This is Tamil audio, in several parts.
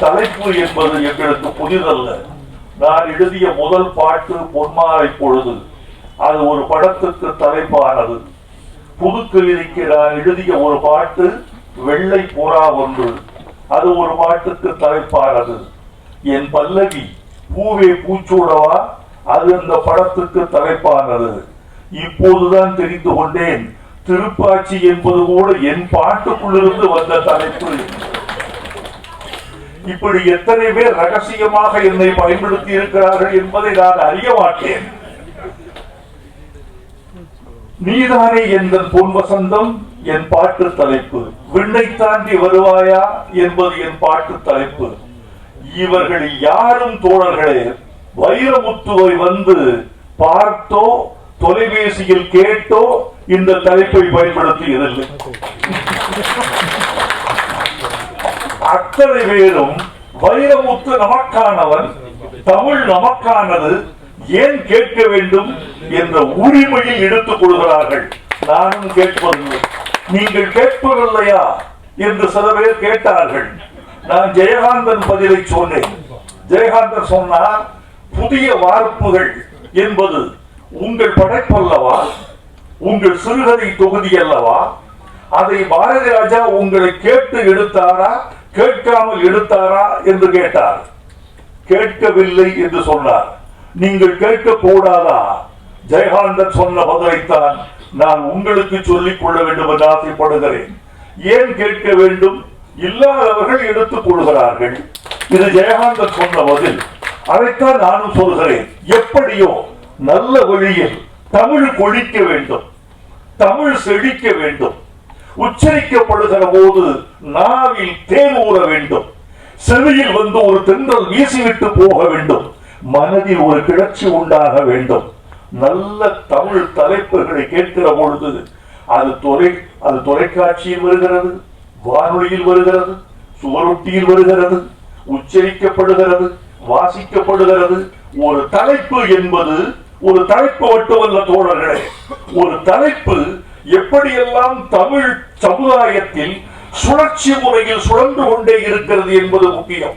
தலைப்பு என்பது எங்களுக்கு புதிதல்ல. நான் எழுதிய முதல் பாட்டு பொன்மாலை பொழுது. அது ஒரு படத்துக்கு தலைப்பானது. புதுக்கவிதைக்கு நான் எழுதிய ஒரு பாட்டு வெள்ளை புறா ஒன்று. அது ஒரு பாட்டுக்கு தலைப்பானது. என் பல்லவி பூவே பூச்சூடவா? அது அந்த படத்துக்கு தலைப்பானது. இப்போதுதான் தெரிந்து கொண்டேன். திருப்பாச்சி என்பது கூட என் பாட்டுக்குள்ளிருந்து வந்த தலைப்பு. இப்படி எத்தனை பேர் ரகசியமாக என்னை பயன்படுத்தி இருக்கிறார்கள் என்பதை நான் அறிய மாட்டேன். நீதானே எந்த பொன் வசந்தம் என் பாட்டு தலைப்பு. விண்ணை தாண்டி வருவாயா என்பது என் பாட்டு தலைப்பு. இவர்கள் யாரும் தோழர்களே வைரமுத்துவை வந்து பார்த்தோ தொலைபேசியில் கேட்டோ இந்த தலைப்பை பயன்படுத்தியதில்லை. அத்தனை பேரும் வைரமுத்து நமக்கானவன் தமிழ் நமக்கானது ஏன் கேட்க வேண்டும் என்ற உரிமையை எடுத்துக் கொள்கிறார்கள். நானும் கேட்பதில்லை. நீங்கள் கேட்பதில்லையா என்று சில பேர் கேட்டார்கள். நான் ஜெயகாந்தன் பதிலை சொன்னேன். ஜெயகாந்தன் சொன்னார் புதிய வார்ப்புகள் என்பது உங்கள் படைப்பல்லவா? உங்கள் சிறுகதை தொகுதி அல்லவா? அதை பாரதி ராஜா உங்களை கேட்டு எடுத்தாரா? கேட்காமல் எடுத்தாரா என்று கேட்டார். கேட்கவில்லை என்று சொன்னார். நீங்கள் கேட்க கூடாதா ஜெயகாந்தன் சொன்ன பதிலைத்தான் நான் உங்களுக்கு சொல்லிக் கொள்ள வேண்டும் என்று ஆசைப்படுகிறேன். ஏன் கேட்க வேண்டும்? இல்லாதவர்கள் எடுத்துக் கொள்கிறார்கள். இது ஜெயகாந்தன் சொன்ன பதில். அதைத்தான் நானும் சொல்கிறேன். எப்படியோ நல்ல வழியில் தமிழ் கொழிக்க வேண்டும். தமிழ் செழிக்க வேண்டும். உச்சரிக்கப்படுகிற போது நாவில் தேன் ஊற வேண்டும். செவியில் வந்து ஒரு தென்றல் வீசிவிட்டு போக வேண்டும். மனதில் ஒரு கிளர்ச்சி உண்டாக வேண்டும். நல்ல தமிழ் தலைப்புகளை கேட்கிற பொழுது அது தொலை அது தொலைக்காட்சியில் வருகிறது வானொலியில் வருகிறது சுவரொட்டியில் வருகிறது உச்சரிக்கப்படுகிறது வாசிக்கப்படுகிறது. ஒரு தலைப்பு என்பது ஒரு தலைப்பு மட்டுமல்ல தோழர்களே ஒரு தலைப்பு எப்படியெல்லாம் தமிழ் சமுதாயத்தில் சுழற்சி முறையில் சுழன்று கொண்டே இருக்கிறது என்பது முக்கியம்.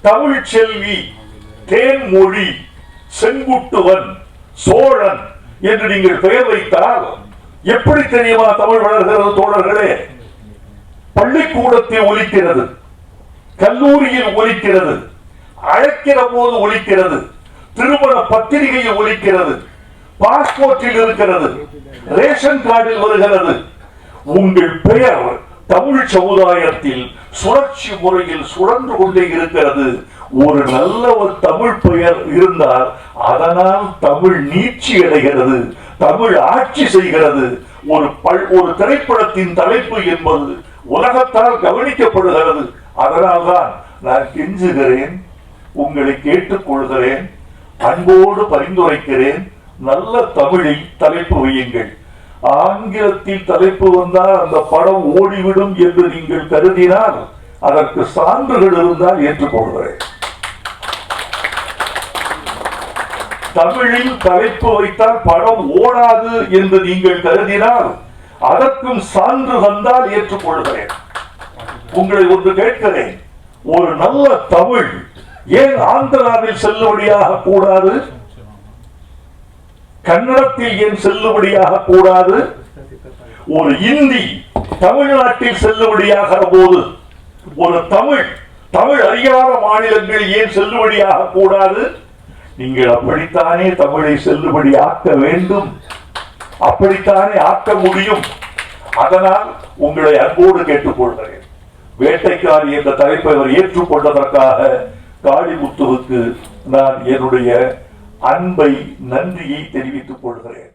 தமிழ் செல்வி தேன்மொழி செங்குட்டுவன் சோழன் என்று நீங்கள் பெயர் வைத்தால் எப்படி தெரியுமா தமிழ் வளர்கிறது தோழர்களே? பள்ளிக்கூடத்தில் ஒலிக்கிறது கல்லூரியில் ஒலிக்கிறது அழைக்கிற போது ஒலிக்கிறது திருமண பத்திரிகையில் ஒலிக்கிறது பாஸ்போர்ட்டில் இருக்கிறது. ரேஷன் கார்டில் வருகிறது. உங்கள் பெயர் தமிழ் சமுதாயத்தில் சுழற்சி முறையில் சுழன்று கொண்டே இருக்கிறது. ஒரு நல்ல ஒரு தமிழ் பெயர் இருந்தால் அதனால் தமிழ் நீட்சி அடைகிறது. தமிழ் ஆட்சி செய்கிறது. ஒரு பல் ஒரு திரைப்படத்தின் தலைப்பு என்பது உலகத்தால் கவனிக்கப்படுகிறது. அதனால்தான் நான் கெஞ்சுகிறேன் உங்களை கேட்டுக்கொள்கிறேன் அன்போடு பரிந்துரைக்கிறேன். நல்ல தமிழில் தலைப்பு வையுங்கள். ஆங்கிலத்தில் தலைப்பு வந்தால் அந்த படம் ஓடிவிடும் என்று நீங்கள் கருதினால் அதற்கு சான்றுகள் இருந்தால் ஏற்றுக்கொள்கிறேன் தமிழில் தலைப்பு வைத்தால் படம் ஓடாது என்று நீங்கள் கருதினால் அதற்கும் சான்று வந்தால் ஏற்றுக்கொள்கிறேன் உங்களை ஒன்று கேட்கிறேன். ஒரு நல்ல தமிழ் ஏன் ஆந்திராவில் செல்லுபடியாக கூடாது? கன்னடத்தில் ஏன் செல்லுபடியாக கூடாது? ஒரு இந்தி தமிழ்நாட்டில் செல்லுபடியாகிற போது ஒரு தமிழ் தமிழ் அறியாத மாநிலங்கள் ஏன் செல்லுபடியாக கூடாது? நீங்கள் அப்படித்தானே தமிழை செல்லுபடி ஆக்க வேண்டும்? அப்படித்தானே ஆக்க முடியும்? அதனால் உங்களை அன்போடு கேட்டுக்கொள்கிறேன். வேட்டைக்காரி என்ற தலைப்பை அவர் ஏற்றுக்கொண்டதற்காக காளிமுத்துவுக்கு நான் என்னுடைய அன்பை நன்றியை தெரிவித்துக் கொள்கிறேன்.